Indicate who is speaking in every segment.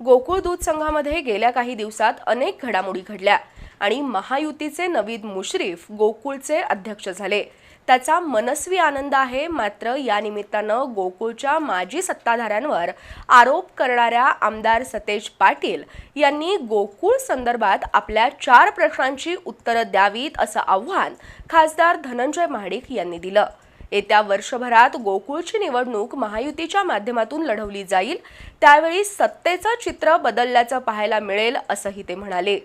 Speaker 1: गोकुळ दूध संघामध्ये गेल्या काही दिवसात अनेक घडामोडी घडल्या आणि महायुतीचे नवीद मुश्रीफ गोकुळचे अध्यक्ष झाले. त्याचा मनस्वी आनंद आहे मात्र या निमित्तानं गोकुळच्या माजी सत्ताधाऱ्यांवर आरोप करणाऱ्या आमदार सतेज पाटील यांनी गोकुळ संदर्भात आपल्या चार प्रश्नांची उत्तरं द्यावीत असं आव्हान खासदार धनंजय महाडिक यांनी दिलं. येत्या वर्षभरात गोकुळची निवडणूक महायुतीच्या माध्यमातून लढवली जाईल. त्यावेळी सत्तेचं चित्र बदलल्याचं पाहायला मिळेल असंही ते म्हणाले.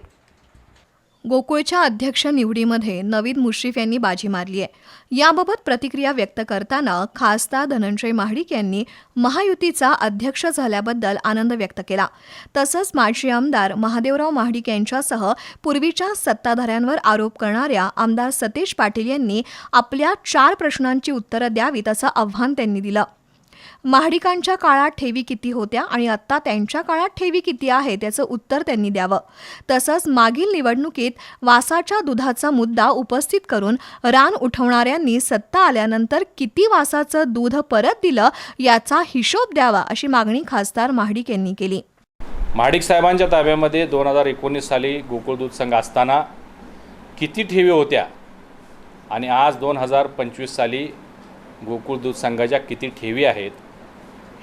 Speaker 2: गोकुळच्या अध्यक्ष निवडीमध्ये नवीद मुश्रीफ यांनी बाजी मारली आहे. याबाबत प्रतिक्रिया व्यक्त करताना खासदार धनंजय महाडिक यांनी महायुतीचा अध्यक्ष झाल्याबद्दल आनंद व्यक्त केला. तसंच माजी आमदार महादेवराव महाडिक यांच्यासह पूर्वीच्या सत्ताधाऱ्यांवर आरोप करणाऱ्या आमदार सतेज पाटील यांनी आपल्या चार प्रश्नांची उत्तरं द्यावीत असं आव्हान त्यांनी दिलं. महाडिकांच्या काळात ठेवी किती होत्या आणि आत्ता त्यांच्या काळात ठेवी किती आहे त्याचं उत्तर त्यांनी द्यावं. तसंच मागील निवडणुकीत वासाच्या दुधाचा मुद्दा उपस्थित करून रान उठवणाऱ्यांनी सत्ता आल्यानंतर किती वासाचं दूध परत दिलं याचा हिशोब द्यावा अशी मागणी खासदार महाडिक यांनी केली.
Speaker 3: महाडिक साहेबांच्या ताब्यामध्ये दोन हजार एकोणीस साली गोकुळ दूध संघ असताना किती ठेवी होत्या आणि आज दोन हजार पंचवीस साली गोकुळ दूध संघाच्या किती ठेवी आहेत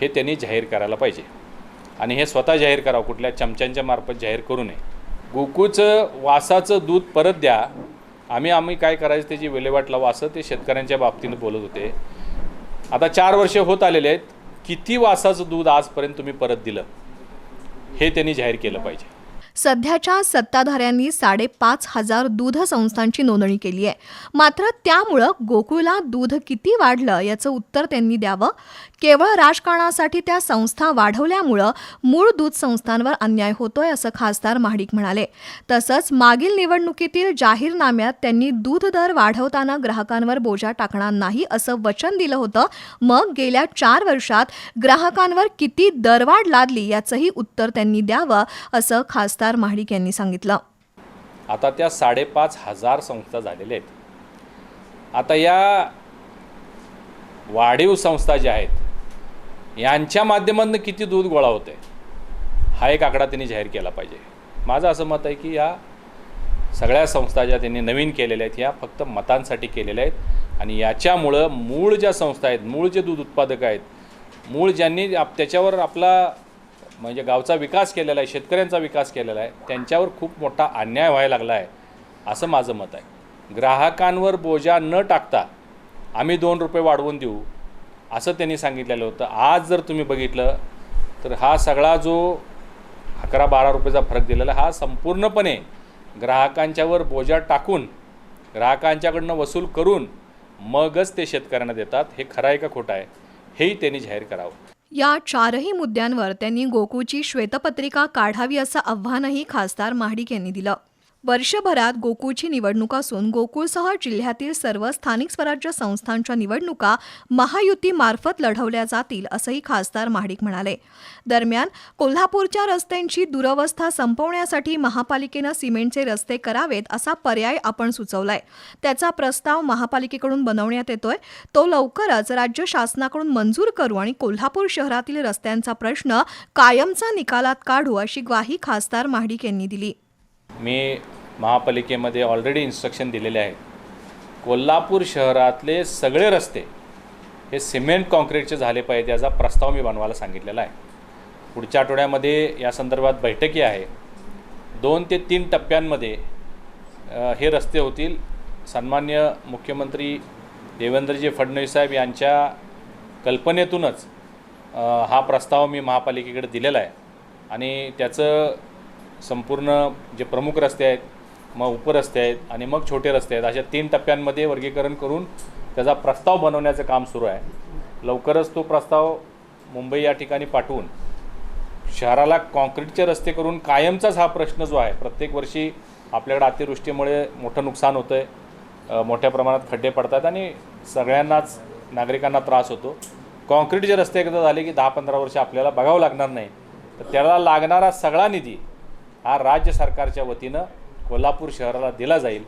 Speaker 3: हे त्यांनी जाहीर करायला पाहिजे. आणि हे स्वतः जाहीर करावं कुठल्या चमच्यांच्या मार्फत जाहीर करू नये. गोकुळचं वासाचं दूध परत द्या. आम्ही आम्ही काय करायचं त्याची विल्हेवाट लावा असं ते शेतकऱ्यांच्या बाबतीनं बोलत होते. आता चार वर्ष होत आलेले आहेत. किती वासाचं दूध आजपर्यंत तुम्ही परत दिलं? हे त्यांनी जाहीर केलं पाहिजे.
Speaker 2: सध्याच्या सत्ताधाऱ्यांनी साडेपाच हजार दूध संस्थांची नोंदणी केली आहे. मात्र त्यामुळं गोकुळला दूध किती वाढलं याचं उत्तर त्यांनी द्यावं. केवळ राजकारणासाठी त्या संस्था वाढवल्यामुळं मूळ दूध संस्थांवर अन्याय होतोय असं खासदार महाडिक म्हणाले. तसंच मागील निवडणुकीतील जाहीरनाम्यात त्यांनी दूध दर वाढवताना ग्राहकांवर बोजा टाकणार नाही असं वचन दिलं होतं. मग गेल्या चार वर्षात ग्राहकांवर किती दरवाढ लादली याचंही उत्तर त्यांनी द्यावं असं खासदार महाडिक यांनी सांगितलं.
Speaker 3: आता त्या साडेपाच हजार संस्था झालेल्या आहेत. आता या वाढीव संस्था ज्या आहेत यांच्या माध्यमातून किती दूध गोळा होतं आहे हा एक आकडा त्यांनी जाहीर केला पाहिजे. माझं असं मत आहे की या सगळ्या संस्था ज्या त्यांनी नवीन केलेल्या आहेत ह्या फक्त मतांसाठी केलेल्या आहेत आणि याच्यामुळं मूळ ज्या संस्था आहेत मूळ जे दूध उत्पादक आहेत मूळ ज्यांनी आप त्याच्यावर आपला म्हणजे गावचा विकास केलेला आहे शेतकऱ्यांचा विकास केलेला आहे त्यांच्यावर खूप मोठा अन्याय व्हायला लागला आहे असं माझं मत आहे. ग्राहकांवर बोजा न टाकता आम्ही दोन रुपये वाढवून देऊ असं त्यांनी सांगितलेलं होतं. आज जर तुम्ही बघितलं तर हा सगळा जो अकरा बारा रुपयाचा फरक दिलेला हा संपूर्णपणे ग्राहकांच्यावर बोजा टाकून ग्राहकांच्याकडनं वसूल करून मगच ते शेतकऱ्यांना देतात हे खरं आहे का खोटं आहे हेही त्यांनी जाहीर करावं.
Speaker 2: या चारही मुद्द्यांवर त्यांनी गोकुळची श्वेतपत्रिका काढावी असं आव्हानही खासदार महाडिक यांनी दिलं. वर्षभरात गोकुळची निवडणूक असून गोकुळसह जिल्ह्यातील सर्व स्थानिक स्वराज्य संस्थांच्या निवडणुका महायुतीमार्फत लढवल्या जातील असंही खासदार महाडिक म्हणाले. दरम्यान कोल्हापूरच्या रस्त्यांची दुरवस्था संपवण्यासाठी महापालिकेनं सिमेंटचे रस्ते करावेत असा पर्याय आपण सुचवलाय. त्याचा प्रस्ताव महापालिकेकडून बनवण्यात येतोय. तो लवकरच राज्य शासनाकडून मंजूर करू आणि कोल्हापूर शहरातील रस्त्यांचा प्रश्न कायमचा निकालात काढू अशी ग्वाही खासदार महाडिक यांनी दिली.
Speaker 3: मी महापालिकेमध्ये ऑलरेडी इन्स्ट्रक्शन दिलेले आहे कोल्हापूर शहरातले सगळे रस्ते हे सिमेंट काँक्रीटचे झाले पाहिजे याचा प्रस्ताव मी बनवायला सांगितलेला आहे. पुढच्या आठवड्यामध्ये या संदर्भात बैठकी आहे. दोन ते तीन टप्प्यांमध्ये हे रस्ते होतील. सन्मान्य मुख्यमंत्री देवेंद्रजी फडणवीस साहेब यांच्या कल्पनेतूनच हा प्रस्ताव मी महापालिकेकडे दिलेला आहे. आणि त्याचं संपूर्ण जे प्रमुख रस्ते आहेत मग उपरस्ते आहेत आणि मग छोटे रस्ते आहेत अशा तीन टप्प्यांमध्ये वर्गीकरण करून त्याचा प्रस्ताव बनवण्याचं काम सुरू आहे. लवकरच तो प्रस्ताव मुंबई या ठिकाणी पाठवून शहराला कॉन्क्रीटचे रस्ते करून कायमचाच हा प्रश्न जो आहे प्रत्येक वर्षी आपल्याकडे अतिवृष्टीमुळे मोठं नुकसान होतं आहे मोठ्या प्रमाणात खड्डे पडतात आणि सगळ्यांनाच नागरिकांना त्रास होतो. कॉन्क्रीटचे रस्ते एकदा झाले की दहा पंधरा वर्ष आपल्याला बघावं लागणार नाही. तर त्याला लागणारा सगळा निधी हा राज्य सरकारच्या वतीनं कोल्हापूर शहराला दिला जाईल.